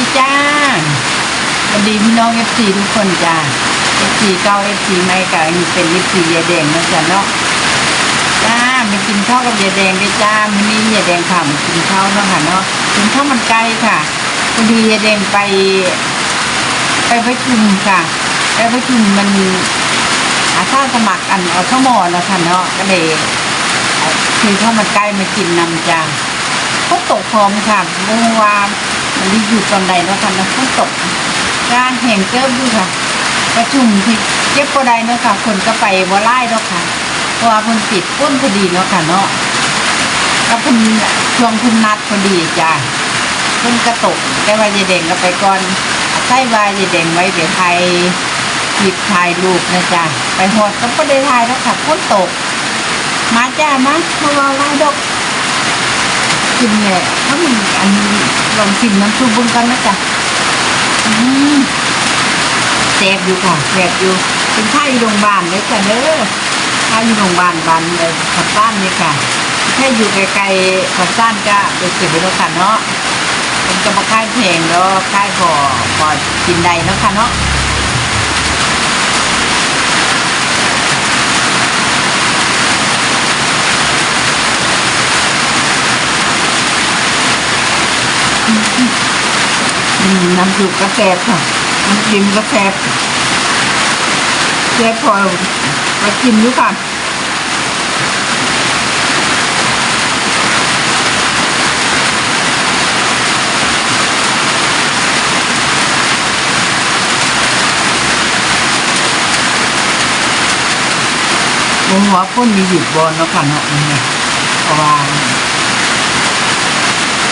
ดีจ้าสวัสดีพี่น้องเอฟซีทุกคนจ้าเอฟซีเก้าเอฟซีไม่กับอันนี้เป็นเอฟซียาแดงนะจ๊ะเนาะจ้ามากินข้าวกับยาแดงด้วยจ้ามื้อนี้ยาแดงค่ะมากินข้าวเนาะค่ะเนาะกินข้าวมันไก่ค่ะพอดียาแดงไป ไปประชุมค่ะ ไปประชุมมันอาสาสมัครอันอทมเนาะค่ะเนาะก็เลยเอาคือข้าวมันไก่มากินนำจ้าฝนตกพร้อมค่ะเมื่อวาน มันรีอยู่ตอนใดแล้วค่ะนะฝนตกร้านแห่งเกิบดูค่ะ ประชุมที่เก็บก็ได้เนาะค่ะ คนก็ไปบ่ไล่เนาะค่ะเพราะว่าเพิ่นปิดพ้นพอดีเนาะค่ะเนาะก็เพิ่นช่วงเพิ่นนัดพอดีจ้าเพิ่นก็ตกแต่ว่ายายแดงก็ไปก่อนใช่วายายแดงไว้ไปไทยหยิบถ่ายรูปนะจ้าไปหอดก็บ่ได้ถ่ายแล้วค่ะฝนตก มาจ้ามามาว่าไล่ดอก กินเนี่ยถ้ามันอันนี้ลองชิมน้ำซุปบุญกันนะจ๊ะแซ่บอยู่ค่ะแซ่บอยู่เป็นข้าอยู่โรงพยาบาลเลยจ้ะเด้อข้าอยู่โรงพยาบาลบานเลยขับบ้านนี่ค่ะแค่อยู่ไกลๆขับบ้านก็ไปเก็บไว้แล้วค่ะเนาะเป็นกระบอกค่ายเพลงแล้วค่ายพอพอกินได้แล้วค่ะเนาะ น้ำซุปกาแฟค่ะน้ำจิ้มกาแฟแซ่บพอมากินดูค่ะบนหัวพ่นมีหยุดบอลเนาะค่ะเนาะนี่เพราะว่า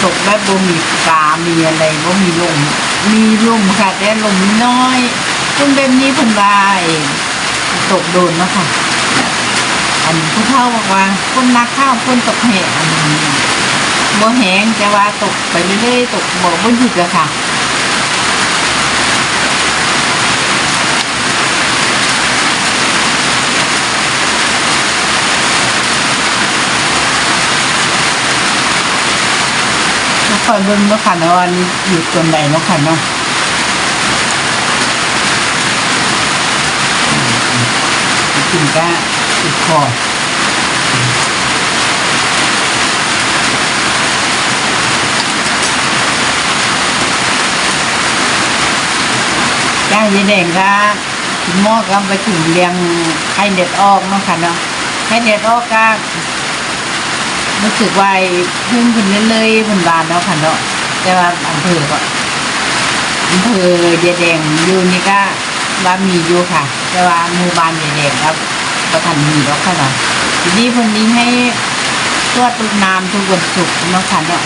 ตกแบบบ่มีกามีอะไรบ่มีลม มีลมค่ะ แต่ลมน้อยคนแบบนี้เพิ่นว่าเองตกโดนเนาะค่ะ อันผู้เท่าบอกว่าคนนักข้าวคนตกแหงอันนี้บ่แหงแต่ว่าตกไปเรื่อยๆตกบ่บ่หยุดเลยค่ะ คอยเบิ่งเนาะค่ะเนาะว่านี่อยู่ตรงใดเนาะค่ะเนาะกินก็ติดคอจ้างยีแดงก็กินหม้อก็ไปถึงเลี้ยงให้เด็ดออกเนาะค่ะเนาะให้เด็ดออกก็ รู้สึกว่าเพิ่มขึ้นเรื่อยๆบนบานแล้วค่ะเนาะแต่ว่าอำเภอก็อำเภอยายแดงอยู่นี่ก็ว่ามีอยู่ค่ะ แต่ว่าหมู่บ้านยายแดงครับประทันมีแล้วค่ะเนาะทีนี้คนนี้ให้ตรวจตุกน้ำทุกวันศุกร์เนาะค่ะเนาะ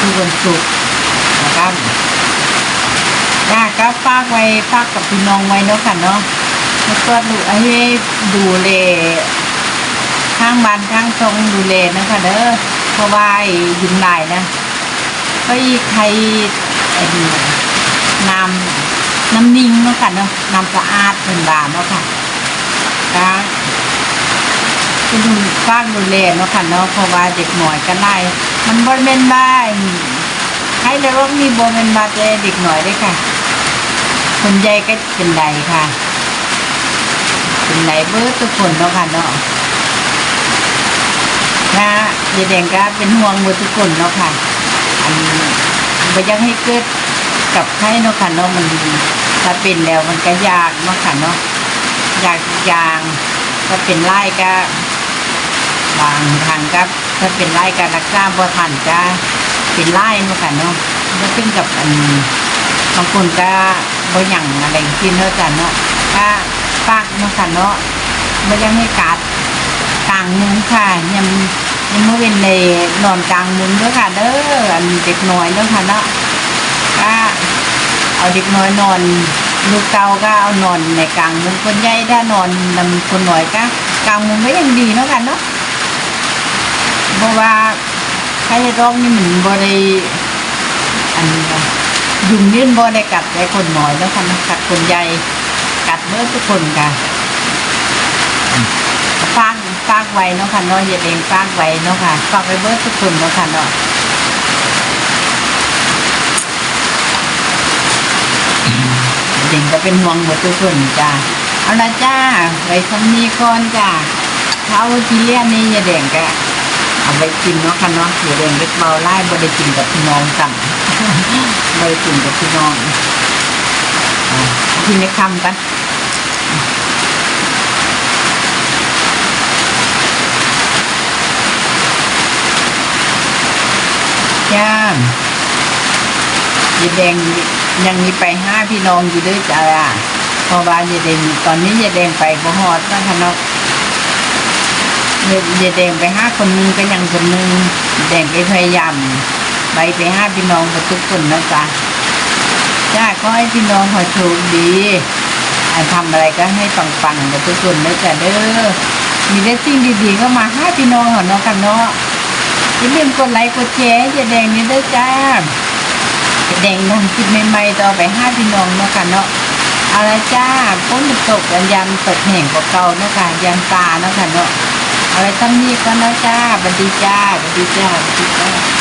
ทุกวันศุกร์นะครับจ้าก็ฝากไว้ฝากกับพี่น้องไว้เนาะค่ะเนาะตรวจดูให้ดูแลข้างบ้านข้างช่องดูแลนะคะเด้อเพราะว่าไอ้ยุงลายนะก็อีใครไอ้นี่น้ำน้ำนิ่งเนาะค่ะเนาะน้ำสะอาดเป็นบานเนาะค่ะก็คุณดูฟากดูแลเนาะค่ะเนาะเพราะว่าเด็กหน่อยก็ได้มันบริเวณบ้านให้เลยว่ามีบริเวณบาแต่เด็กหน่อยด้วยค่ะคนใหญ่ก็เป็นใดค่ะเป็นใดเบิร์ทุกคนเนาะค่ะเนาะ ยายแดงก็เป็นห่วงหมดทุกคนเนาะค่ะ อันบ่อยังให้เกิดกับใครเนาะค่ะเนาะมันถ้าเป็นแล้วมันก็ยากเนาะค่ะเนาะยากทุกอย่างถ้าเป็นไร่ก็บางทางก็ถ้าเป็นไร่ก็รักษาบ่ทันก็เป็นไร่เนาะค่ะเนาะแล้วขึ้นกับอันบางคนก็บ่หยังอะไรที่เนาะจ้ะเนาะก็ฝากเนาะค่ะเนาะบ่อยังให้กัดกลางมุ้งค่ะยัง ยังเมื่อเวนในนอนกลางมุ้งด้วยค่ะ เด้ออันเด็กน้อยเด้อค่ะเนาะก็เอาเด็กน้อยนอนลูกเตาก็เอานอนในกลางมุ้งคนใหญ่ถ้านอนนำคนหน้อยก็กลางมุ้งก็ยังดีเนาะค่ะเนาะเพราะว่าใครร้องนี่เหมือนบริอันนี้ค่ะยุงนี่นบ่ได้กัดไอ้คนหน้อยแล้วค่ะนะกัดคนใหญ่กัดเมื่อทุกคนค่ะ ฟางฟางไว้เนาะค่ะเนาะอย่าเองฟางไว้เนาะค่ะฝากไว้เบิดทุกคนเนาะค่ะเนาะจริงก็เป็นห่วงหมดทุกคนจ้าเอาละจ้าไว้คำนี้ก่อนจ้าเท้าที่เลี้ยนนี่ยายแดงก็เอาไปกินเนาะค่ะเนาะยายแดงเล็กเบาไล่บ่ได้กินกับพี่น้องสั่งบ่ได้กินกับพี่น้องอ่ากินในคำกัน จ้ายายแดงยังมีไปห้าพี่น้องอยู่ด้วยจ้าเพราะว่ายายแดงตอนนี้ยายแดงไปบ่ฮอดว่าคะเนาะยายยาแดงไปห้าคนหนึงก็ยังคนหนึงแดงไปพยายามไปไปห้าพี่น้องกับทุกคนนะจ๊ะจ้าก็ให้พี่น้องขอโชคดีทำอะไรก็ให้ปังๆกับทุกคนนะจ๊ะเด้อมีแต่สิ่งดีๆเข้ามาห้าพี่น้องหอเนาะกันเนาะ อย่าลืมกดไลค์กดแชร์อย่าแดงนี้ด้วยจ้าอย่าแดงทำคลิปใหม่ๆต่อไปห้าพี่น้องเนาะค่ะเนาะอะไรจ้าพ้นตกกันยันตกแห่งกว่าเก่าเนาะค่ะยันตาเนาะค่ะเนาะอะไรตั้งนี้ก็เนาะจ้าบันดีจ้าบันดีจ้าบันดีจ้า